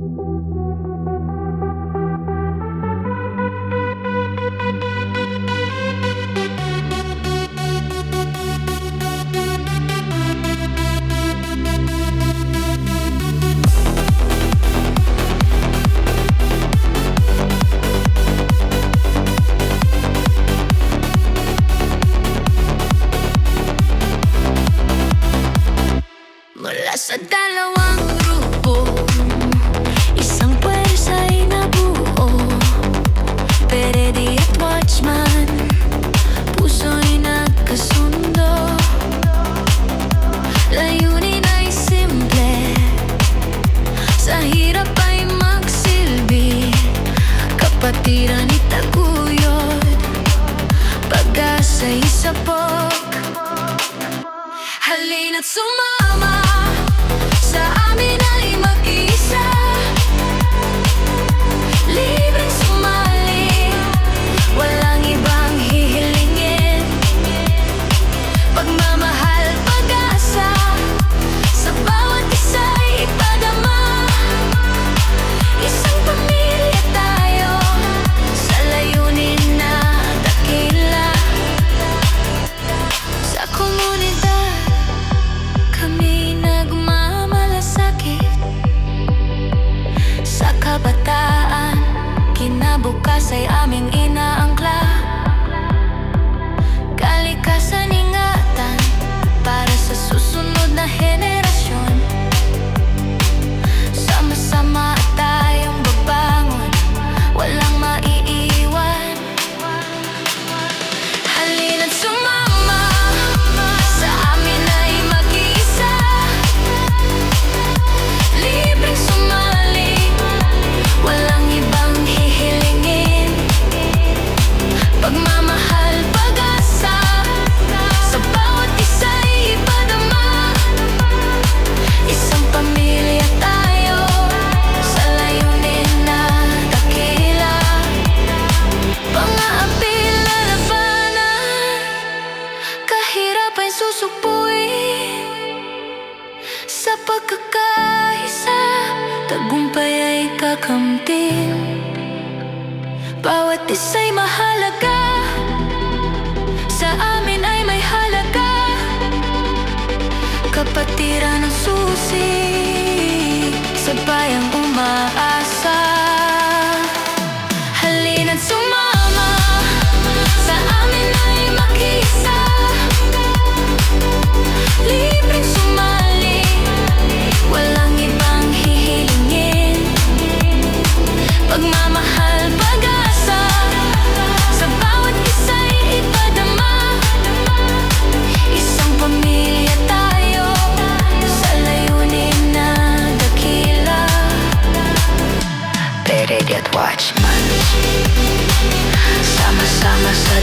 Mula sa dalawang grupo touch man. Puso'y nagkasundo. Layunin ay simple. Sa hirap ay magsilbi. Kapatiran itaguyod. Pag-asa isapok. Halina't sumama Sa amin ay bukas ay aming inaangkla. Sa pagkakaisa, tagumpay ay kakamtin. Bawat isa'y mahalaga Sa amin ay may halaga. Kapatiran ng susi Sabayang umaasa. watchman Sama-sama sa